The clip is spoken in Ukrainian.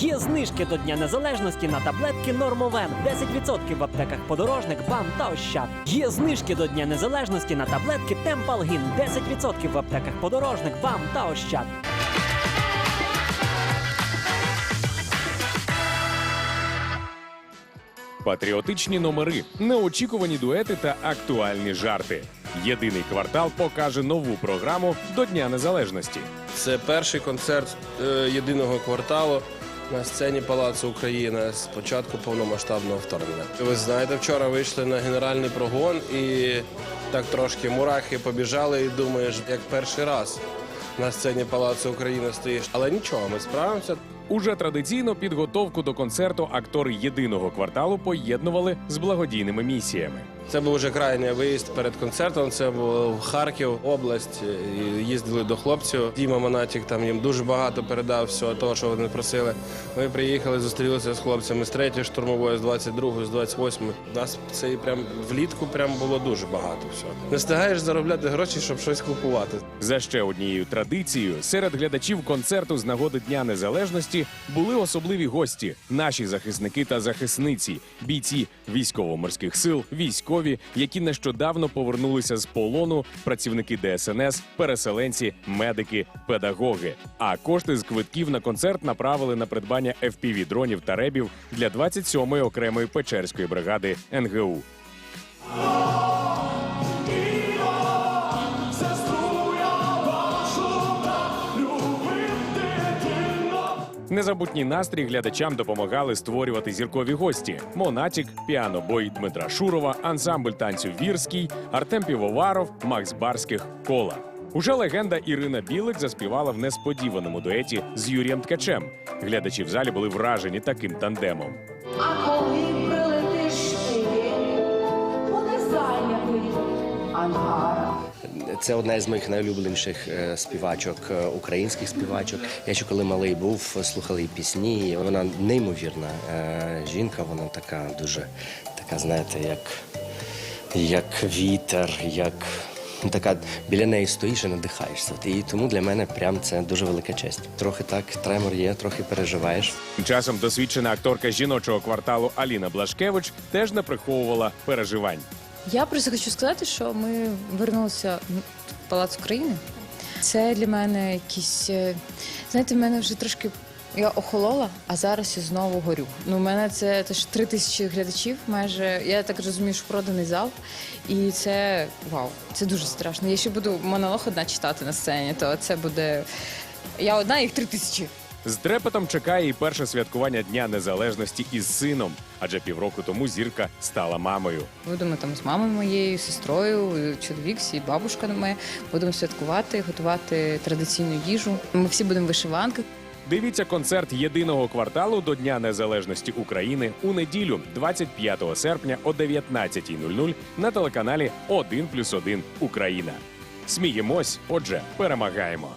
Є знижки до Дня Незалежності на таблетки Нормовен. 10% в аптеках подорожник, бам та ощад. Є знижки до Дня Незалежності на таблетки Темпалгін. 10% в аптеках подорожник, бам та ощад. Патріотичні номери, неочікувані дуети та актуальні жарти. Єдиний квартал покаже нову програму до Дня Незалежності. Це перший концерт е, єдиного кварталу на сцені Палацу Україна з початку повномасштабного вторгнення. Ви знаєте, вчора вийшли на генеральний прогон і так трошки мурахи побіжали, і думаєш, як перший раз на сцені Палацу України стоїш. Але нічого, ми справимося. Уже традиційно підготовку до концерту актори єдиного кварталу поєднували з благодійними місіями. Це був вже крайній виїзд перед концертом. Це був Харків, область. Їздили до хлопців. Діма Монатік там їм дуже багато передав всього того, що вони просили. Ми приїхали, зустрілися з хлопцями з 3 штурмової, з 22 з 28 Нас це і прям влітку прям було дуже багато всього. Не встигаєш заробляти гроші, щоб щось купувати. За ще однією традицією серед глядачів концерту з нагоди Дня Незалежності були особливі гості, наші захисники та захисниці, бійці військово-морських сил, військові, які нещодавно повернулися з полону, працівники ДСНС, переселенці, медики, педагоги. А кошти з квитків на концерт направили на придбання fpv дронів та ребів для 27-ї окремої Печерської бригади НГУ. Незабутній настрій глядачам допомагали створювати зіркові гості: Монатік, піанобой Дмитра Шурова, ансамбль танцю Вірський, Артем Півоваров, Макс Барських Кола. Уже легенда Ірина Білик заспівала в несподіваному дуеті з Юрієм Ткачем. Глядачі в залі були вражені таким тандемом. Це одна із моїх найулюбленіших е, співачок, е, українських співачок. Я ще коли малий був, слухали її пісні. і Вона неймовірна е, жінка, вона така дуже така, знаєте, як, як вітер, як ну, така біля неї стоїш і надихаєшся. І тому для мене прям це дуже велика честь. Трохи так тремор є, трохи переживаєш. Часом досвідчена акторка жіночого кварталу Аліна Блашкевич теж не приховувала переживань. Я просто хочу сказати, що ми вернулися в Палац України. Це для мене якісь. е, Знаєте, в мене вже трошки. Я охолола, а зараз я знову горю. Ну, у мене це теж три тисячі глядачів. Майже я так розумію, що проданий зал. І це вау, це дуже страшно. Я ще буду монолог одна читати на сцені, то це буде. Я одна, їх три тисячі. З трепетом чекає і перше святкування Дня Незалежності із сином, адже півроку тому зірка стала мамою. Будемо там з мамою моєю, сестрою, чоловік, всі бабушка моя. Будемо святкувати, готувати традиційну їжу. Ми всі будемо в вишиванках. Дивіться концерт єдиного кварталу до Дня Незалежності України у неділю, 25 серпня о 19.00 на телеканалі 1+,1 Україна. Сміємось, отже, перемагаємо.